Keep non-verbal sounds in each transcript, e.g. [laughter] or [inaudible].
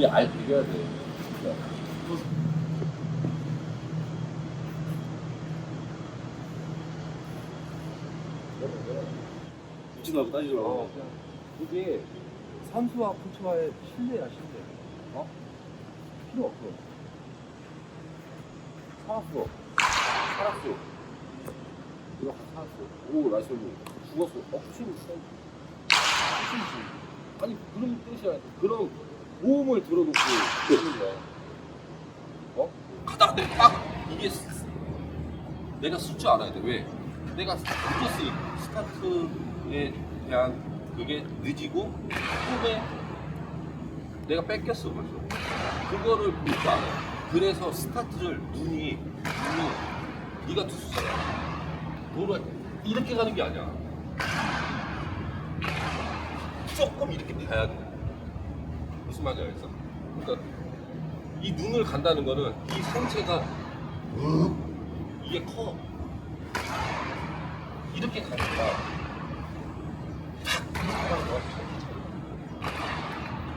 몸이 알 배겨야 돼. 붙이나고 마. 어, 이게 산수와 포츠와의 신뢰야 신뢰. 어? 필요 없어. 살았어. 살았어. 이거 살았어. 오, 나이스. 죽었어. 어. 후신이지. 아니, 그런 뜻이야. 그런 모험을 들어놓고 하는 거야. 어? 가다가 내 딱, 이게 스- 내가 쓸줄 알아야 돼. 왜? 내가 늦었으니까. 스타트에 대한 그게 늦이고, 꿈에 내가 뺏겼어, 벌써. 그거를 못 알아. 그래서 스타트를 눈이, 눈이, 네가 투수잖아. 도로 이렇게 가는 게 아니야. 조금 이렇게 봐야 돼. 무슨 말인지 알겠어? 그러니까 이 눈을 간다는 거는 이 상체가 으, 이게 커. 이렇게 가니까.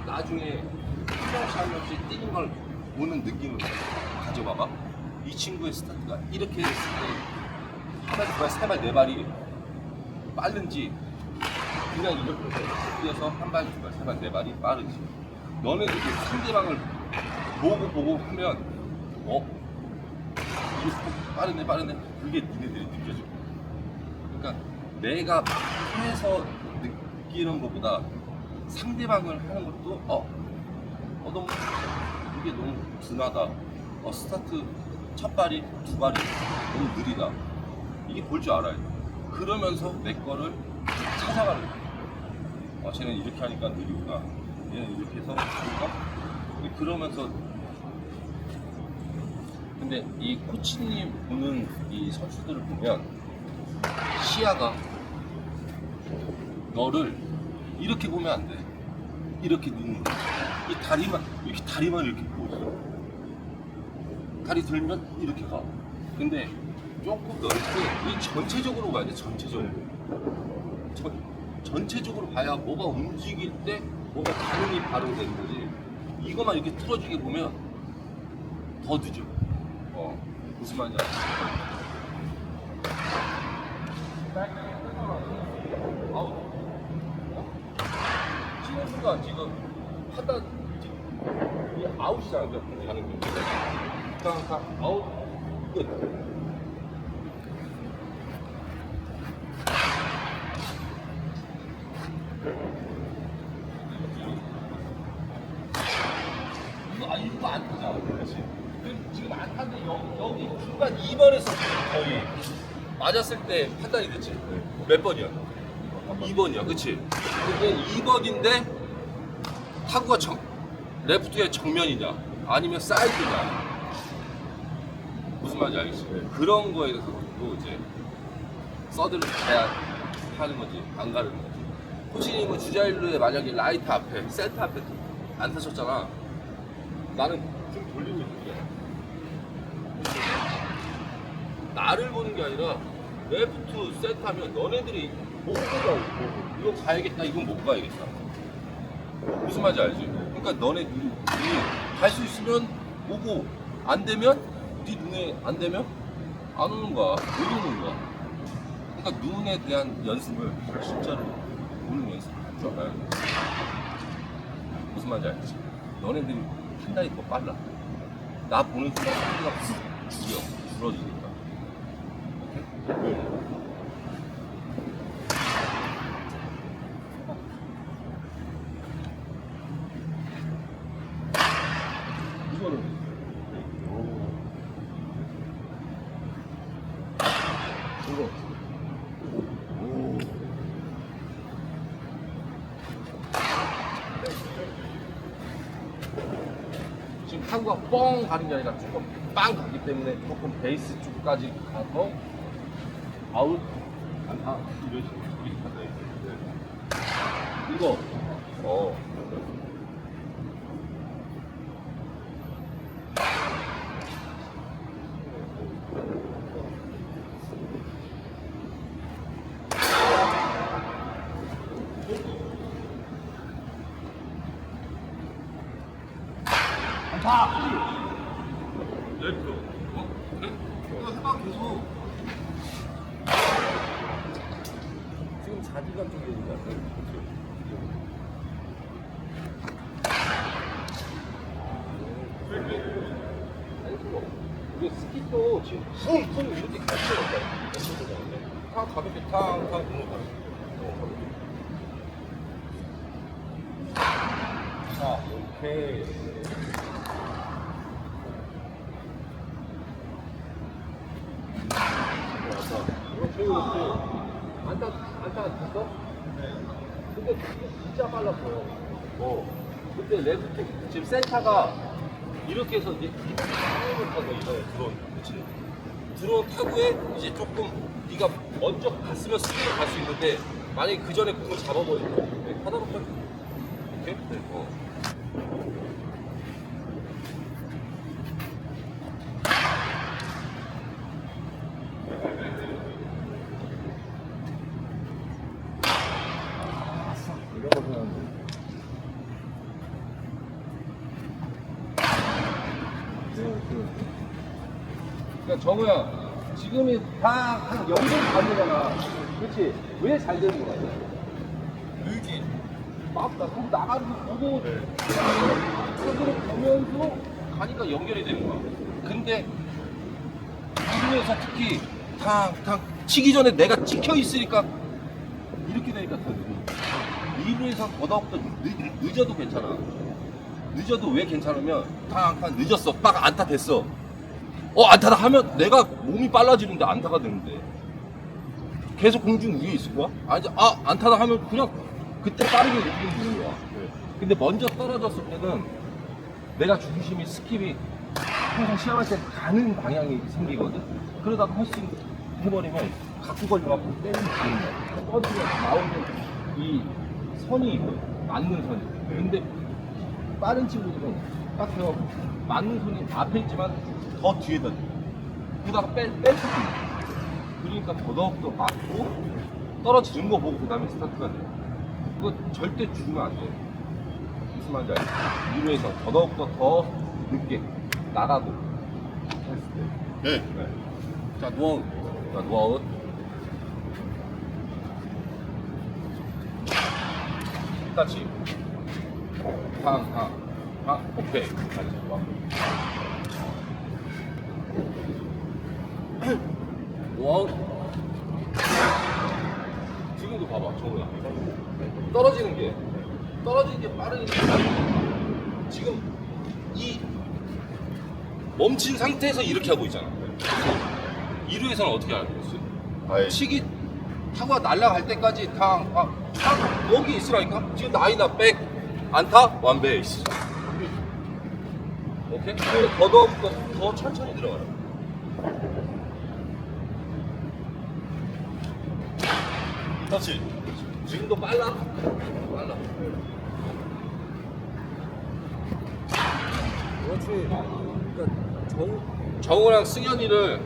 나중에 필요시 없이 뛰는 걸 보는 느낌을 가져봐봐. 이 친구의 스타트가 이렇게 했을 때한 발, 두 발, 세 발, 네 발이 빠른지 그냥 이렇게 뛰어서 한 발, 두 발, 세 발, 네 발이 빠른지 너네들이 상대방을 보고 보고 하면 어? 이 스타트 빠르네 빠르네 그게 니네들이 느껴져 그러니까 내가 해서 느끼는 것보다 상대방을 하는 것도 어, 어 너무 이게 너무 둔하다. 어 스타트 첫 발이 두 발이 너무 느리다. 이게 볼 줄 알아야 돼. 그러면서 내 거를 찾아가는 거야. 어 쟤는 이렇게 하니까 느리구나. 얘는 이렇게 근데 그러면서 근데 이 코치님 보는 이 선수들을 보면 시야가 너를 이렇게 보면 안 돼. 이렇게 눈으로. 이 다리만, 이렇게 다리만 이렇게 보고 있어. 다리 들면 이렇게 가. 근데 조금 넓게, 이 전체적으로 봐야 돼, 전체적으로. 전, 전체적으로 봐야 뭐가 움직일 때 뭐가 반응이 바로 되는 거지. 이것만 이렇게 틀어지게 보면 더 늦어. 어, 무슨 말인지 알지? 아웃. 치는 순간 지금 판단 지금 이 아웃이잖아 그냥 가는 게. 그냥 다 아웃 끝. 이거 아 이거 안 타잖아. 그렇지. 지금 안 타는데 여기, 여기 중간 2번에서 거의 판단이 됐지. 몇 번이야? 2번이야, 그치? 근데 2번인데 타구가 정, 레프트의 정면이냐, 아니면 사이드냐. 무슨 말인지 알겠지? 그런 거에 대해서도 이제 서드를 가야 하는 거지, 안 가는 거지. 코치님은 주자일루에 만약에 라이트 앞에, 센터 앞에 안 타셨잖아. 나는 좀 돌리고 있는 거야. 나를 보는 게 아니라 레프트 세트하면 너네들이 못 가고 이거 가야겠다 이건 못 가야겠다. 무슨 말인지 알지? 그러니까 너네들이 갈수 있으면 오고 안 되면 네 눈에 안 되면 안 오는 거야. 못 오는 거야? 그러니까 눈에 대한 연습을 진짜로 보는 연습 줄 알아야 돼. 무슨 말인지 알지? 너네들이 판단이 더 빨라. 나 보는 순간 속도가 훅 줄여 이거 지금 타구가 뻥 가는 게 아니라 조금 빵 가기 때문에 조금 베이스 쪽까지 가서 아웃? 안타? 이런 식으로 이렇게 판단이 돼. 이거. 어. 레프트. 어? 그래? 이거 해봐 계속. 지금 자기가 좀 되는 것 같아. 이게 스키도 지금 쿵쿵 이렇게 같이 해야 탕 가볍게 탕탕 부는 거. 자, 오케이. 그렇지, 그렇지. 안타, 안타가 됐어? 근데 그게 진짜 빨랐어요. 뭐 그때 레프트 지금 센터가 이렇게 해서 이제 타구를 타고 이번에 드론 그치 드론 타구에 이제 조금 네가 먼저 갔으면 스피드 갈수 있는데 만약에 그 전에 공을 잡아버리면 네, 하나 놓고 이렇게 네, 어. 이런 거 보면. 그러니까 정우야 지금이 다한 연결 반이잖아. 그렇지? 왜 잘 되는 거 같아? 늘기. 맞다. 그럼 나가는 거 보고 타구를 보면서 가니까 연결이 되는 거야. 근데 이루에서 특히 탕 탕 치기 전에 내가 찍혀 있으니까 이렇게 되니까 더 느려 이루에서 더더욱더 늦, 늦어도 괜찮아. 늦어도 왜 괜찮으면 탕 탕 늦었어. 빡 안타 됐어 어 안타다 하면 내가 몸이 빨라지는데 안타가 되는데. 계속 공중 위에 있을 거야? 아니 아 안타다 하면 그냥 그때 빠르게 움직이면 되는 거야. 근데 먼저 떨어졌을 때는 내가 중심이 스킵이 항상 시험할 때 가는 방향이 생기거든. 그러다가 헛스윙 해버리면 갖고 걸려갖고 때리면 되는 거야 뻗으면 나오는 이 선이 맞는 선이. 근데 빠른 친구들은 딱 해서 맞는 손이 앞에 있지만 더 뒤에다 줘. 그러다가 뺄, 뺄 수도 있어. 그러니까 더더욱더 맞고 떨어지는 거 보고 그 다음에 스타트가 돼. 그거 절대 죽으면 안 돼. 무슨 말인지 알지? 이루에서 더더욱더 더 늦게 나가고 했을 때. 네. 네. 자, 노아웃. 자, 노아웃. 다치. 탕, 탕. 탕. 오케이. 다시 와. 노아웃. 지금도 봐봐, 정우야. 떨어지는 게, 떨어지는 게 빠르니까. 지금 이 멈춘 상태에서 이렇게 하고 있잖아. 2루에서는 어떻게 알고 있어요? 치기 타구가 날아갈 때까지 탕, 아, 탕 여기 있으라니까. 지금 나이나 백 안타 있어. 근데 더더욱더 더 천천히 들어가라. 터치. 지금도 빨라. 빨라. 그렇지. 그러니까 정, 정우랑 승현이를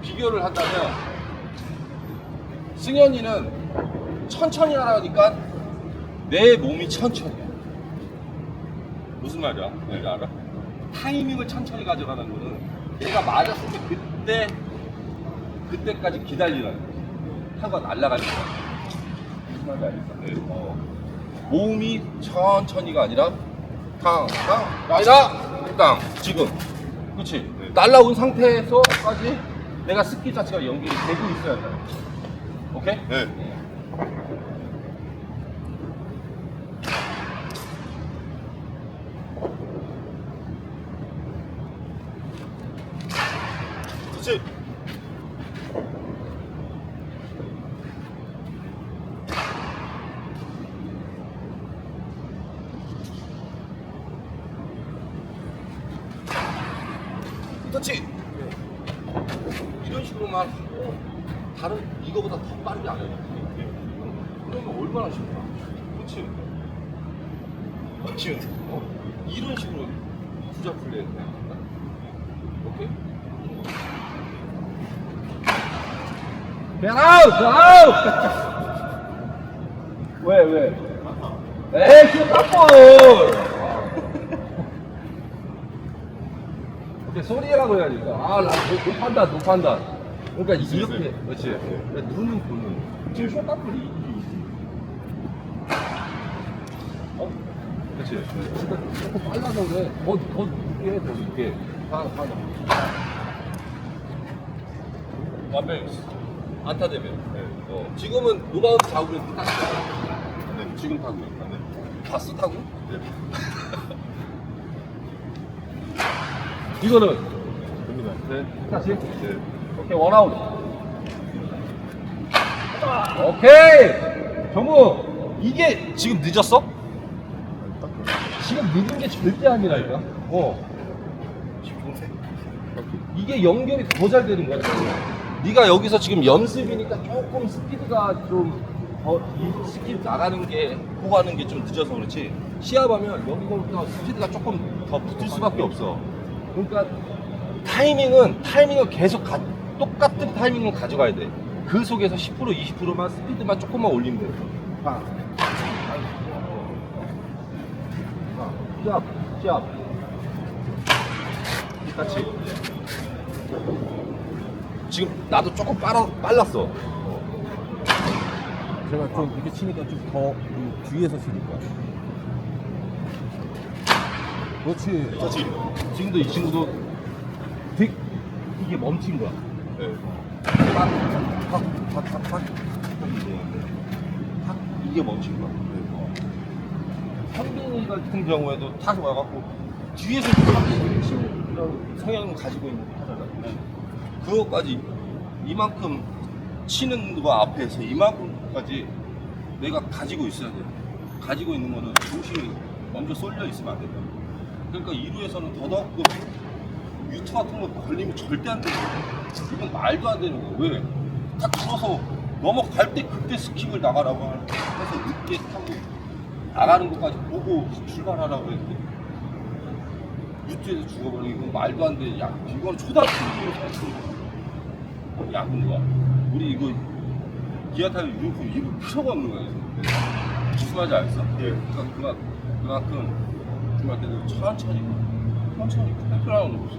비교를 한다면 승현이는 천천히 하라니까 내 몸이 천천히 해. 무슨 말이야? 뭔지 알아? 타이밍을 천천히 가져가는 거는 내가 맞았을 때 그때 그때까지 기다리라는. 무슨 말인지 알겠어? 어. 몸이 천천히가 아니라 탕, 탕, 나이다! 땅, 지금. 그치? 날라온 상태에서까지 내가 스키 자체가 연결이 되고 있어야 돼. 오케이? 네. 터치. 터치! 이런 식으로만 하고 다른 이거보다 더 빠르게 안 해요. 그러면 얼마나 쉽나? 그치? 그치? 어, 이런 식으로 부자 플레이 된다. 오케이? 그냥 아웃! 아웃! 왜, 왜? 에이, 그냥 깜볼! 소리라고 해야 되니까. 아, 나 높- 높한다, 높한다. 그러니까 이렇게, 그렇지. 그러니까 눈은 보는. 지금 쇼따플이 어? 그렇지. 그러니까 조금 빨라서 그래. 더, 더 늦게 해, 더 늦게. 다, 다. 완벽. 안타 되면. 어. 지금은 노바운드 잡으면 딱. 네, 지금 타고요. 네. 봤어, 타고? 네. [laughs] 이거는 됩니다. 네, 다시. 네. 오케이, 원아웃. 오케이! 정우, 이게 지금 늦었어? 늦은 게 절대 아니라니까. 어. 이게 연결이 더 잘 되는 거야. 네가 여기서 지금 연습이니까 조금 스피드가 좀 더, 이 스킬 나가는 게, 호가는 게 좀 늦어서 그렇지. 시합하면 여기서부터 스피드가 조금 더 붙을 수밖에 없어. 그러니까 타이밍은, 타이밍은 계속 가, 똑같은 타이밍을 가져가야 돼. 그 속에서 10% 20%만 스피드만 조금만 올리면 돼. 봐. 시합, 시합. 같이. 지금 나도 조금 빨라, 빨랐어. 제가 좀 이렇게 치니까 좀 더 뒤에서 치니까. 그렇지. 그렇지. 지금도 이 친구도 빅 이게 멈춘 거야. 네. 탁탁탁탁탁 탁 이게 멈춘 거야. 현빈이 같은 경우에도 탁 와갖고 뒤에서 탁 치는 성향을 가지고 있는 타잖아. 그것까지 이만큼 치는 거 앞에서 이만큼까지 내가 가지고 있어야 돼. 가지고 있는 거는 중심이 먼저 쏠려 있으면 안 된다. 그러니까 2루에서는 더더욱 그 유투 같은 거 걸리면 절대 안 되는 거야. 이건 말도 안 되는 거. 왜? 딱 들어서 넘어갈 때 그때 스킵을 나가라고 해서 늦게 타고 나가는 것까지 보고 출발하라고 했는데 유투에서 죽어버리는 건 말도 안 돼. 야, 이건 초등학생으로 살수 야구인 거야. 우리 이거 기아 타는 유니폼 입을 필요가 없는 거야. 무슨 말인지 알겠어? 예. 그러니까 그만, 그만큼 중할 때도 천천히, 천천히 거 없어.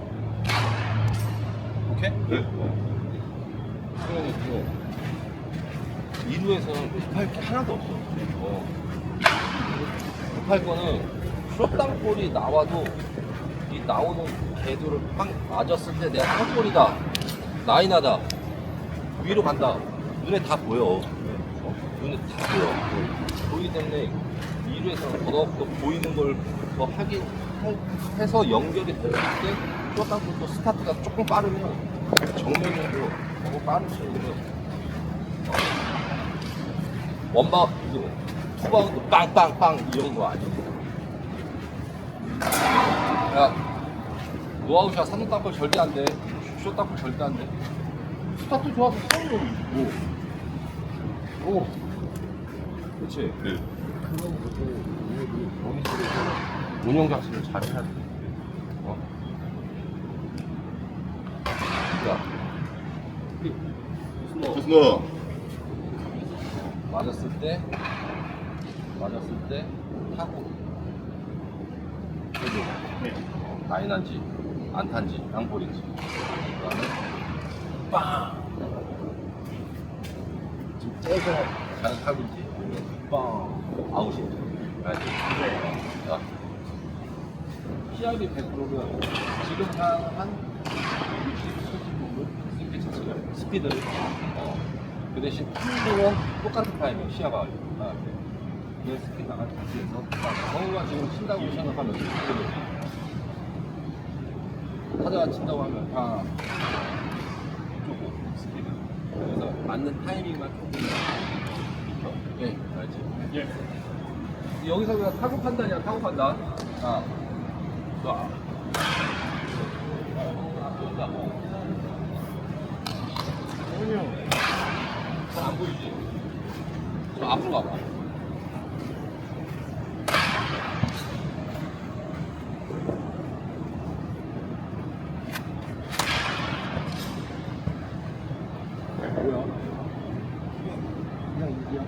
오케이? 네. 뭐 2루에서는 급할 게 하나도 없어. 어. 급할 거는 쇼땅볼이 나와도 이 나오는 궤도를 빵 맞았을 때 내가 땅볼이다, 라인하다, 위로 간다. 눈에 다 보여. 어? 눈에 다 보여. 보이기 때문에 2루에서는 더더욱 더 보이는 걸더 해- 해서 연결이 됐을 때 쇼땅볼도 스타트가 조금 빠르면 정면으로 너무 빠른 스윙으로 원바 이거 투바운드 빵빵빵 이런 거 아니고 야 노아웃이야 3루 땅볼 절대 안돼 쇼 땅볼 절대 안돼 스타트 좋아서 3루 오. 오 그렇지 네. 운영 자체를 잘 해야 돼 어? 자 스노우 좋습니다. 맞았을 때 맞았을 때 타고. 그래도 라인한지 안 탄지 양볼인지. 그다음에 빵! 지금 째서 가는 타구인지? 빵! 아웃인지 알지? 자. 시합이 100%면 지금 한한 60, 70 정도 스피드를 어. 그 대신 힘들은 똑같은 타이밍 시야가 아, 내 스피드 나갈 때에서 정우가 지금 친다고 생각하면 타자가 친다고 하면 다 조금 스피드 그래서 맞는 타이밍만 조금 비켜 예 알지? 예 여기서 그냥 타구 판단이야 타구 판단 자 자. 정훈이 형 잘안 보이지? 좀 앞으로 가봐. 뭐야? 그냥 이기야.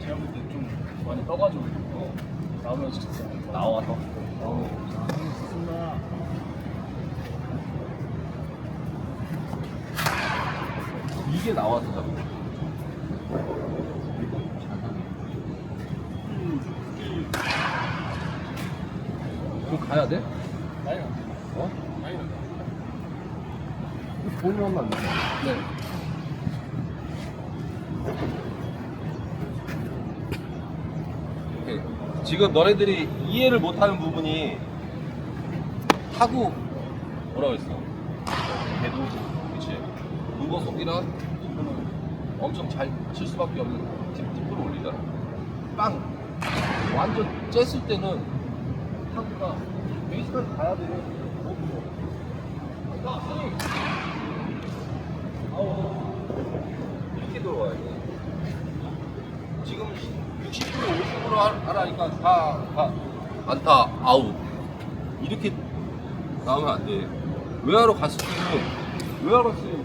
제가 볼때좀 많이 떠가지고. 어. 나오면 진짜 나와서. 이게 나와서 잡은 거야. 그럼 가야 돼? 어? 돈을 하면 안 돼. 네. 오케이. 지금 너네들이 이해를 못하는 부분이 타구 뭐라고 했어? 배도 그치? 속이란 이거는 엄청 잘 칠 수밖에 없는 팁, 팁을 올리잖아. 빵! 완전 쬐을 때는 타구가 베이스까지 가야 돼못 들어. 나 스윙 아우 이렇게 들어와야 돼 지금 60% 50% 하- 하라니까 다, 다 안타 아웃 이렇게 나오면 안 돼. 외야로 갔을 때는 외야로 갔을 때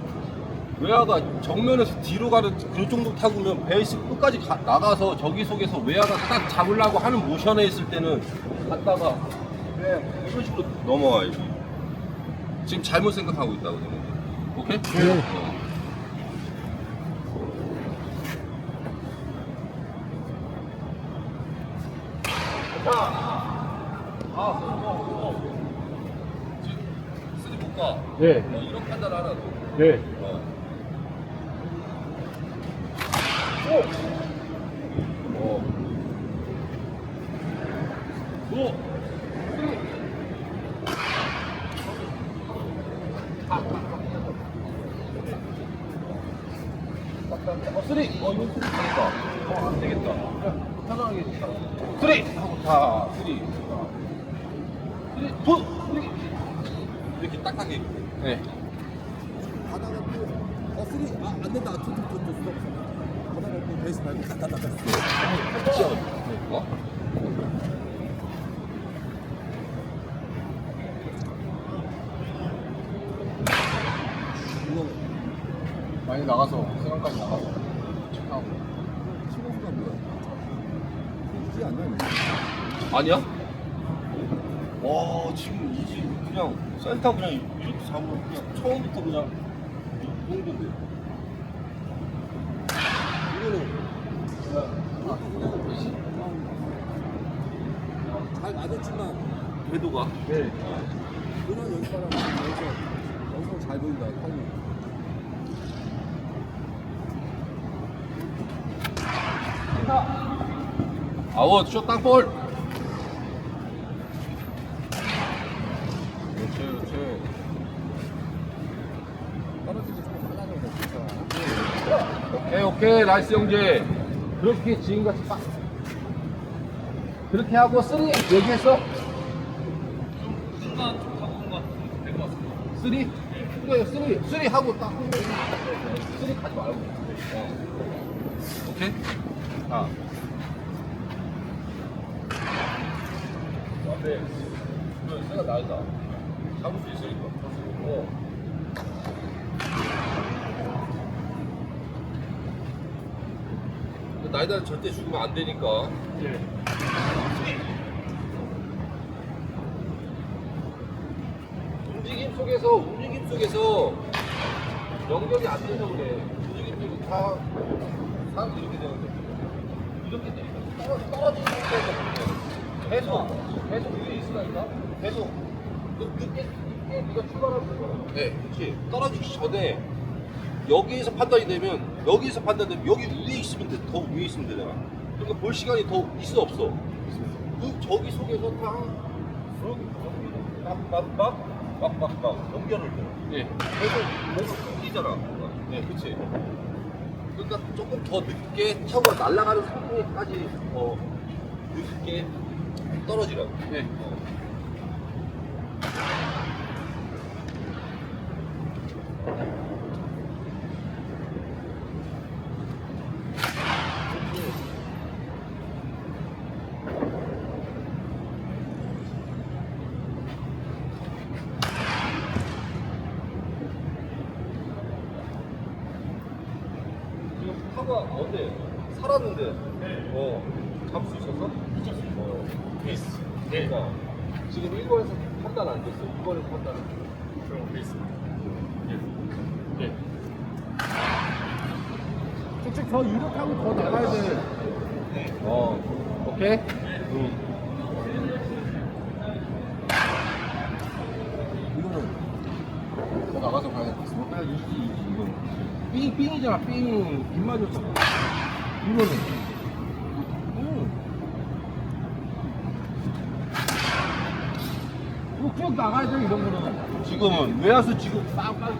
외야가 정면에서 뒤로 가는 그 정도 타구면 베이스 끝까지 가- 나가서 저기 속에서 외야가 딱 잡으려고 하는 모션에 있을 때는 갔다가 그냥 이런 식으로 넘어와야지. 지금 잘못 생각하고 있다고 생각해. 오케이? 네. 어. 아, 어, 어. 지금 쓰리 네. 어, 이런 판단 하나 더. 네. 어. 오! 어. 오! 어, 쓰리! 어, 이거 쓰리 되겠다. 어, 안 되겠다. 편하게. 쓰리! 하고 다, 쓰리. 쓰리, 두! 쓰리! 이렇게 딱딱해. 네. 가다가 또, 어, 쓰리, 아, 안 된다. 투, 투, 투, 투, 스톱, 스톱. 가다가 또 베이스 밟고 갔다 갔다 갔어. 어? 이거 많이 나가서, 세강까지 나가서. 하고. 15분간 뭐야? 이지 않냐, 이거? 아니야? 와 지금 이지 그냥 센터 그냥 이렇게 잡으면 그냥 처음부터 그냥 이 정도인데. 이거는 잘 맞았지만 궤도가? 네. 그런 연습하라고 여기서 영상 잘 보인다 타이 아웃 슛 땅볼 그렇지 그렇지 떨어질 때 조금 빨라져야 돼 진짜 오케이 나이스 형제 그렇게 지금같이 빡 그렇게 하고 쓰리 얘기했어? 순간 좀 가본 것 같은데 될것 같습니다 쓰리? 그래 쓰리 쓰리 하고 딱 쓰리 가지 말고 어. 오케이? 아 앞에 생각 나다 잡을 수 있으니까 어. 나이다 절대 죽으면 안 되니까. 움직임 속에서 움직임 속에서 연결이 안 돼서 그래. 움직임 속에 다 사람들이 이렇게 되는데 이렇게 되니까 떨어 떨어지는 상태에서 계속 계속 위에 있으니까 계속 너 늦게 늦게 네가 출발하는 거야. 네, 그렇지. 떨어지기 전에 여기에서 판단이 되면 여기에서 판단되면 여기 위에 있으면 돼. 더 위에 있으면 되잖아. 그러니까 볼 시간이 더 있어 없어. 그 저기 속에서 다막막막막막 연결을 돼. 네. 계속 몸을 끌리잖아. 네, 그렇지. 그러니까 조금 더 늦게 타고 날아가는 상태까지 더 늦게 떨어지라고. 네. 어. 잡을 수 있었어? 베이스. 네. 그러니까 지금 1번에서 판단 안 됐어. 2번에서 판단. 그럼 베이스. 네. 네. 쭉쭉 더 이렇게 하고 더 나가야 돼. 어, 오케이? 이거는 더 나가서 가야 겠어 아, 이지, 이거. 삥, 삥이잖아, 삥. 빗 맞았잖아. 이거는. 응. 이거 쭉 나가야 돼 이런 거는. 지금은 외야수 지금 빵빵.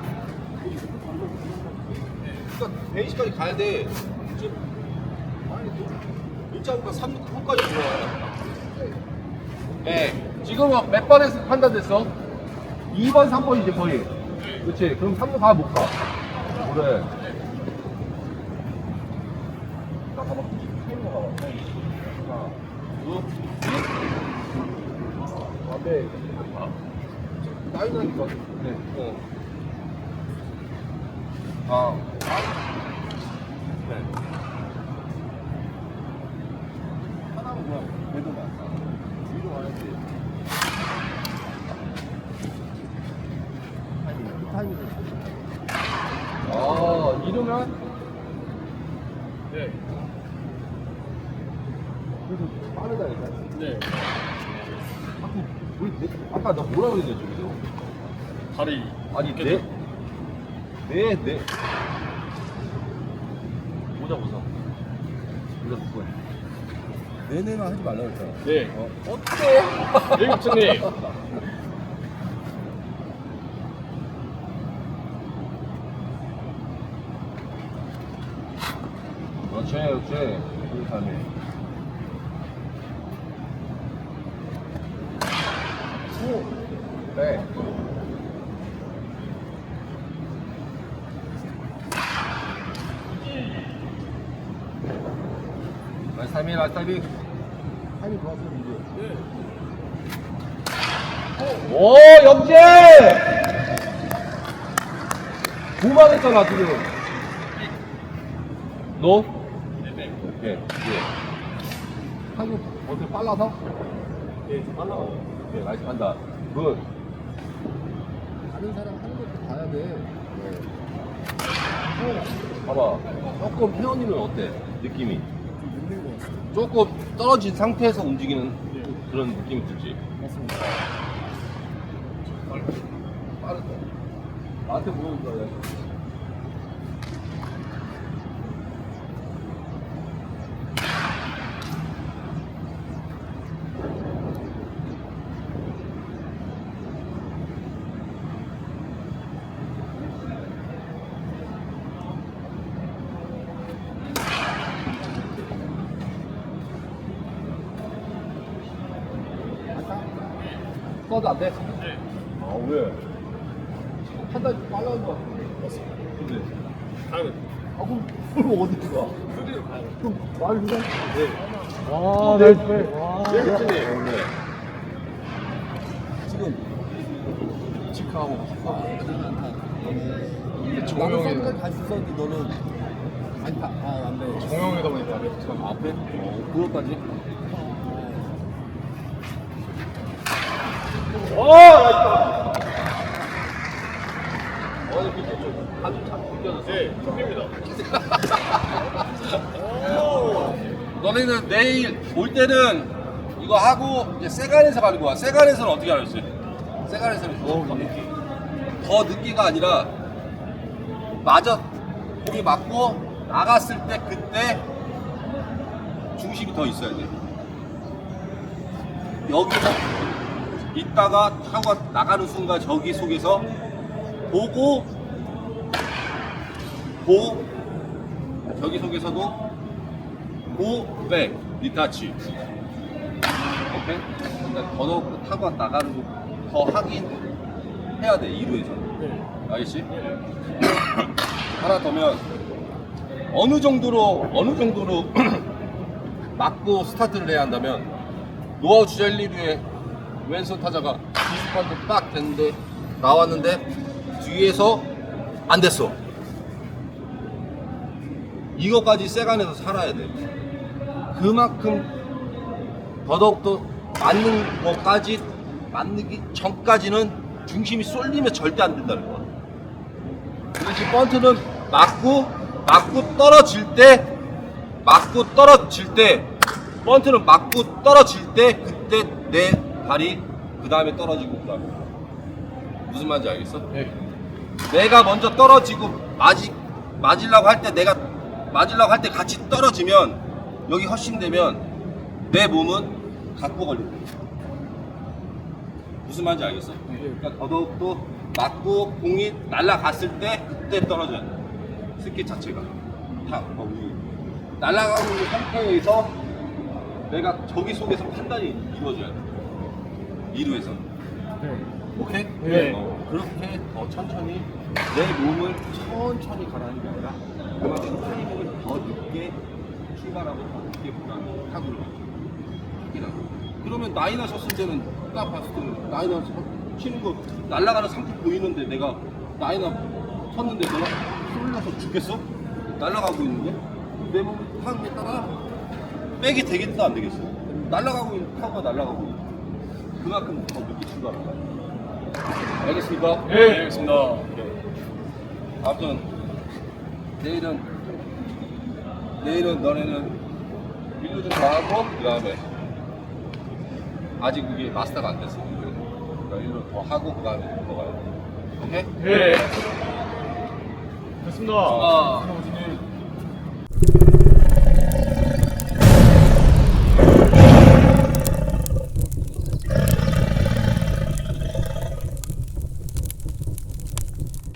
그러니까 베이스까지 가야 돼. 지금 아니 일자부가 3루까지 들어와. 네. 지금은 몇 번에서 판단됐어? 2번, 3번 이제 거의. 그렇지. 그럼 3루 가못 가. 그래. 나 봐봐. 타이머 봐봐. 하나, 둘, 셋. 아, 네. 나이 나니까. 네. 어. 아. 네. 하나는 뭐야? 배도만. 위로 와야지. 타이밍. 이 타이밍을. 아, 이러면 네. 그래도 빠르다니까. 네. 자꾸 우리 내, 아까 나 뭐라? 다리. 내, 내, 내. 보자 보자. 보자 보자. 내내만 하지 말라 그랬잖아. 네. 어, 어때? 네, 국장님. 그렇지, 그렇지. 그 다음에. 오. 네. 나이스 타이밍, 타이밍. 좋았어 이제. 오, 영재! 도망했잖아, 지금. 너? 네. 예, 예. 타이밍 어떻게 빨라서? 예, 좀 빨라. 예, 나이스 간다. 굿. 다른 사람 하는 것도 봐야 돼. 봐봐. 조금 회원이는 어때? 느낌이? 조금 떨어진 상태에서 움직이는 그런 느낌이 들지? 맞습니다. 빠르다. 나한테 물어볼 거야. 써도 안 돼? 네. 아, 왜? 판단이 빨라진 것 같은데. 근데. 다음은. 아, 그럼, 그럼 어디 가? 그대로 가요. 그냥. 네. 와, 네. 와. 네. 네. 지금 직하고. 나도 썸까지 갈수 있었는데 너는 안타 아안 돼. 정형이다 보니까 레프트가. 앞에 어, 그것까지. 어, 나이스. 어디 밑에 좀, 아주 참 느껴졌어. 네. 좁힙니다. 너네는 내일 올 때는 이거 하고 이제 세간에서 가는 거야. 세간에서는 어떻게 하랬어요? 세간에서는 더, 더 늦기. 더 늦기가 아니라 맞아 공이 맞고 나갔을 때 그때 중심이 더 있어야 돼. 여기서 있다가 타고 나가는 순간 저기 속에서 보고 보 저기 속에서도 고, 백, 리타치. 오케이? 그러니까 더더욱 타고 나가는 거더 하긴 해야 돼, 2루에서. 네. 알겠지? [coughs] 하나 더면, 어느 정도로, 어느 정도로 [coughs] 맞고 스타트를 해야 한다면, 노아우 주자 1, 2루에 왼손 타자가 90판도 딱 됐는데, 나왔는데, 뒤에서 안 됐어. 이거까지 세간에서 살아야 돼. 그만큼 더더욱더 맞는 것까지 맞기 전까지는 중심이 쏠리면 절대 안 된다는 거야. 그렇지 번트는 맞고 맞고 떨어질 때 맞고 떨어질 때 번트는 맞고 떨어질 때 그때 내 발이 그 다음에 떨어지고 그 다음에 무슨 말인지 알겠어? 네. 내가 먼저 떨어지고 맞이 맞으려고 할 때 내가 맞으려고 할 때 같이 떨어지면 여기 헛신되면 내 몸은 갖고 걸려. 무슨 말인지 알겠어? 그러니까 더더욱더 맞고 공이 날아갔을 때 그때 떨어져야 돼. 스키 자체가 다 거기 날아가고 있는 상태에서 내가 저기 속에서 판단이 이루어져야 돼. 이루에서. 오케이? 네. 어, 그렇게 더 천천히 내 몸을 천천히 가라는 게 아니라 그만큼 타이밍을 더 늦게 출발하고 보라는 타구를 확인하고 그러면 나이 나셨을 때는 딱 봤을 때는 나이 나서 치는 거 날아가는 상태 보이는데 내가 나이 나 섰는데 내가 쏠려서 죽겠어? 날아가고 있는데 내 몸이 타구에 따라 백이 되겠어 안 되겠어? 날아가고 있는 타구가 날아가고 있는 그만큼 더 늦게 출발한 거야 알겠습니까? 네, 알겠습니다. 아무튼 내일은 내일은 너네는 일로 좀더 하고 그 다음에 아직 그게 마스터가 안 됐어 그러니까 일로 더 하고 그 다음에 넘어가야 돼 오케이? 네. 됐습니다. 아. 아,